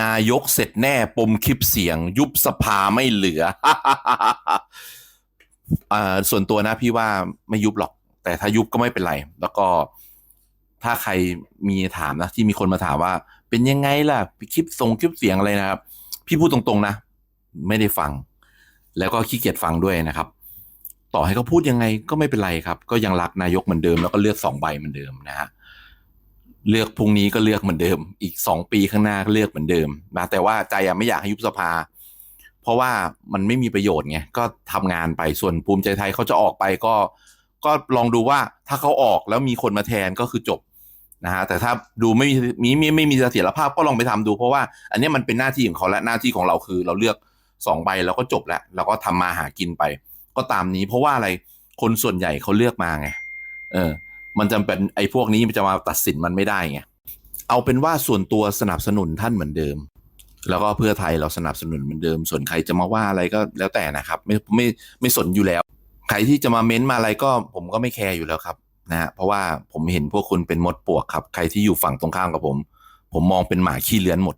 นายกเสร็จแน่ปมคลิปเสียง ยุบสภาไม่เหลืออ่ส่วนตัวนะพี่ว่าไม่ยุบหรอก แต่ถ้ายุบก็ไม่เป็นไร แล้วก็ถ้าใครมีถามนะ ที่มีคนมาถามว่า เป็นยังไงล่ะคลิปส่งคลิปเสียงอะไรนะครับ พี่พูดตรงๆนะ ไม่ได้ฟัง แล้วก็ขี้เกียจฟังด้วยนะครับ ต่อให้เขาพูดยังไงก็ไม่เป็นไรครับ ก็ยังรักนายกเหมือนเดิมแล้วก็เลือกสองใบเหมือนเดิมนะฮะ เลือกพรุ่งนี้ก็เลือกเหมือนเดิม อีกสองปีข้างหน้าก็เลือกเหมือนเดิมนะแต่ว่าใจไม่อยากให้ยุบสภา เพราะว่ามันไม่มีประโยชน์ไงก็ทำงานไปส่วนภูมิใจไทยเขาจะออกไปก็ ก็ลองดูว่าถ้าเขาออกแล้วมีคนมาแทนก็คือจบนะฮะแต่ถ้าดูไม่มีมีไม่ไม่มีเสถียรภาพก็ลองไปทำดูเพราะว่า อันนี้มันเป็นหน้าที่ของเขาและหน้าที่ของเราคือ เราเลือกสองใบแล้วก็จบแล้วเราก็ทำมาหากินไป ก็ตามนี้เพราะว่าอะไรคนส่วนใหญ่เขาเลือกมาไงเออ มันจำเป็นไอ้พวกนี้มันจะมาตัดสินมันไม่ได้ไงเอาเป็นว่าส่วนตัวสนับสนุนท่านเหมือนเดิม แล้วก็เพื่อไทยเราสนับสนุนเหมือนเดิม ส่วนใครจะมาว่าอะไรก็แล้วแต่นะครับ ไม่ไม่ไม่สนอยู่แล้ว ใครที่จะมาเม้นต์มาอะไรก็ผมก็ไม่แคร์อยู่แล้วครับนะฮะเพราะว่าผมเห็นพวกคุณเป็นมดปลวกครับ ใครที่อยู่ฝั่งตรงข้ามกับผม ผมมองเป็นหมาขี้เลื้อนหมด